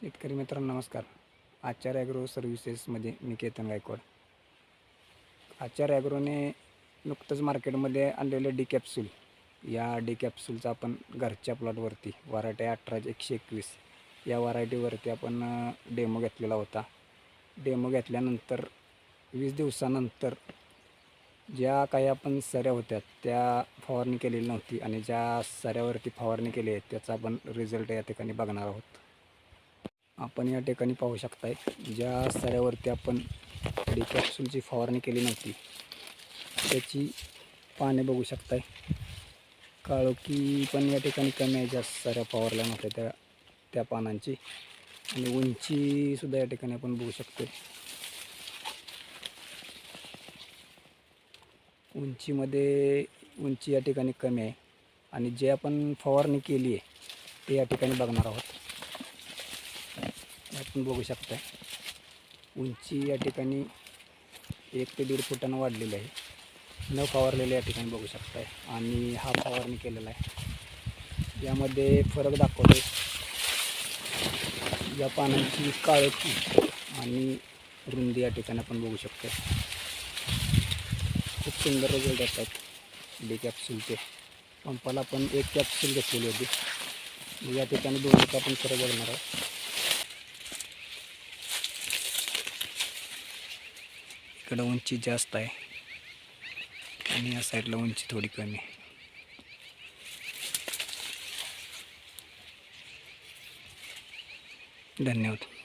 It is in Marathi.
शेतकरी मित्रांनो नमस्कार. आचार्य ॲग्रो सर्व्हिसेसमध्ये मी केतन गायकवाड. आचार्य ॲग्रोने नुकतंच मार्केटमध्ये आणलेलं डी कॅप्सूल. या डी कॅप्सूलचा आपण घरच्या प्लॉटवरती वरायटी अठरा एकशे एकवीस या व्हरायटीवरती आपण डेमो घेतलेला होता. डेमो घेतल्यानंतर वीस दिवसानंतर ज्या काही आपण सऱ्या होत्या त्या फवारणी केलेली नव्हती आणि ज्या सऱ्यावरती फवारणी केली आहे त्याचा आपण रिझल्ट या ठिकाणी बघणार आहोत. आपण या ठिकाणी पाहू शकताय ज्या सऱ्यावरती आपण डिकॅप्सूलची फवारणी केली नव्हती त्याची पाने बघू शकताय. काळोखी पण या ठिकाणी कमी आहे ज्या सऱ्या फवारल्या नव्हत्या त्या त्या पानांची. आणि उंचीसुद्धा या ठिकाणी आपण बघू शकतो उंचीमध्ये उंची या ठिकाणी कमी आहे. आणि जे आपण फवारणी केली आहे ते या ठिकाणी बघणार आहोत. आपण बघू शकता. उंची या ठिकाणी एक ते दीड फुटानं वाढलेली आहे. न फवारलेलं या ठिकाणी बघू शकताय. आणि हा फवारणी केलेला आहे. यामध्ये फरक दाखवतो या पानांची काळोखी आणि रुंदी या ठिकाणी आपण बघू शकतो खूप सुंदर रिझल्ट असतात डी कॅप्सूलचे पंपाला पण एक कॅप्सूल घेतलेली होती. या ठिकाणी दोन्हीचा आपण फरक बघणार आहोत. इकडं उंची जास्त आहे. आणि या साईडला उंची थोडी कमी आहे. धन्यवाद.